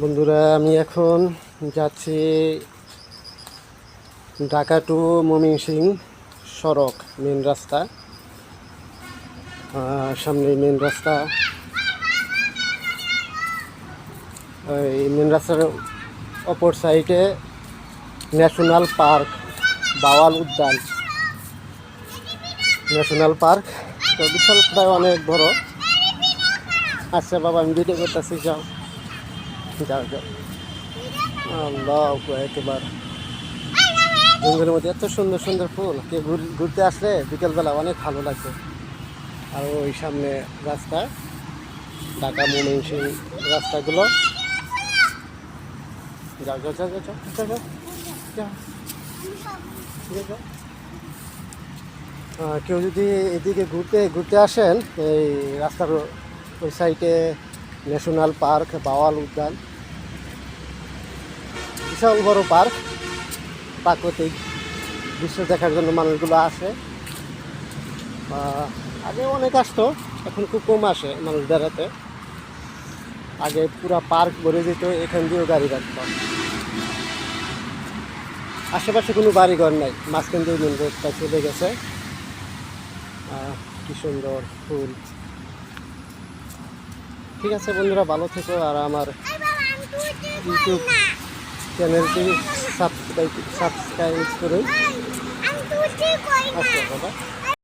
বন্ধুরা, আমি এখন যাচ্ছি ঢাকা টু ময়মনসিং সড়ক মেন রাস্তা। সামনে মেন রাস্তা। এই মেন রাস্তার অপর সাইডে ন্যাশনাল পার্ক বাওয়াল উদ্যান। ন্যাশনাল পার্ক তো বিশাল প্রায় অনেক বড়। আচ্ছা বাবা, আমি ভিডিও করতেছি, যাও। জঙ্গলের মধ্যে এত সুন্দর সুন্দর ফুল। কে ঘুরতে আসলে বিকেলবেলা অনেক ভালো লাগবে। আর ওই সামনে রাস্তা, ঢাকা ময়মনসিং রাস্তাগুলো। যাও যাও যাও যাও যাও কেউ যদি এদিকে ঘুরতে ঘুরতে আসেন, এই রাস্তার ওই সাইডে ন্যাশনাল পার্ক, বাওয়াল উদ্যান। বিশাল বড় পার্ক। প্রাকৃতিক দৃশ্য দেখার জন্য মানুষগুলো আসে। আগে অনেক আসতো, এখন খুব কম আসে মানুষ বেড়াতে। আগে পুরা পার্ক ভরে যেত এখান দিয়েও গাড়ি রাখতাম আশেপাশে কোনো বাড়িঘর নাই, মাঝখান দিয়ে মেন রোডটা চলে গেছে। কি সুন্দর ফুল। ঠিক আছে বন্ধুরা ভালো থেকো আর আমার ইউটিউব চ্যানেলটি সাবস্ক্রাইব সাবস্ক্রাইব করুন। আচ্ছা বাবা।